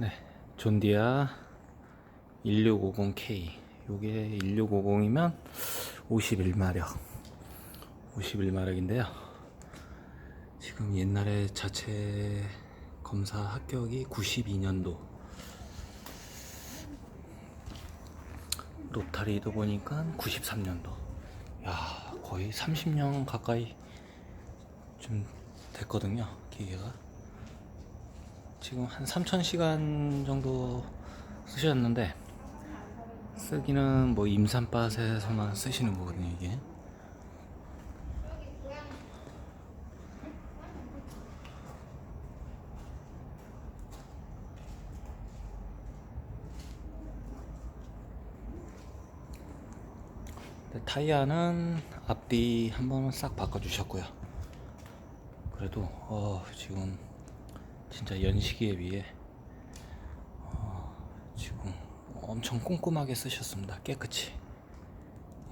네, 존디아 1650K. 요게 1650이면 51마력. 51마력인데요. 지금 옛날에 자체 검사 합격이 92년도. 로타리도 보니까 93년도. 야, 거의 30년 가까이 좀 됐거든요, 기계가. 지금 한 3,000시간 정도 쓰셨는데 쓰기는 뭐 임산밭에서만 쓰시는 거거든요 이게. 타이어는 앞뒤 한 번은 싹 바꿔주셨고요. 그래도 어 지금 진짜 연식에 비해 어, 지금 엄청 꼼꼼하게 쓰셨습니다. 깨끗이.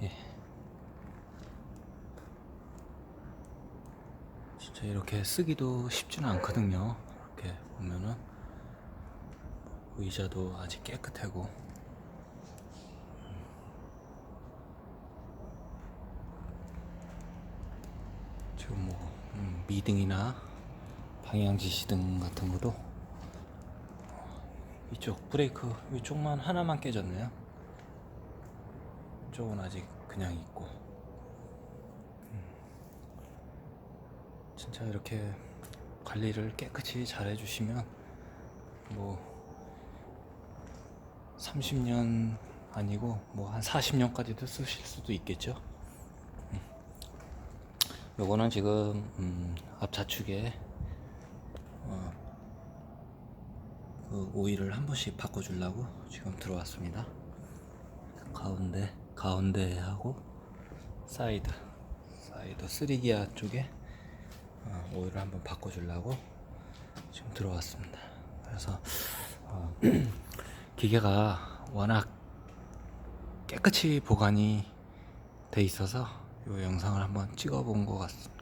예. 진짜 이렇게 쓰기도 쉽지는 않거든요. 이렇게 보면은 의자도 아직 깨끗하고. 지금 뭐 음, 미등이나 방향 지시등 같은 것도 이쪽 브레이크 이쪽만 하나만 깨졌네요. 이쪽은 아직 그냥 있고. 음. 진짜 이렇게 관리를 깨끗이 잘 해주시면 뭐 30년 아니고 뭐 한 40년까지도 쓰실 수도 있겠죠. 음. 요거는 지금 음, 앞 좌측에 어, 그 오일을 한 번씩 바꿔주려고 지금 들어왔습니다. 가운데 가운데 하고 사이드 사이드 3기아 쪽에 어, 오일을 한번 바꿔주려고 지금 들어왔습니다. 그래서 어, 기계가 워낙 깨끗이 보관이 돼 있어서 이 영상을 한번 찍어본 것 같습니다.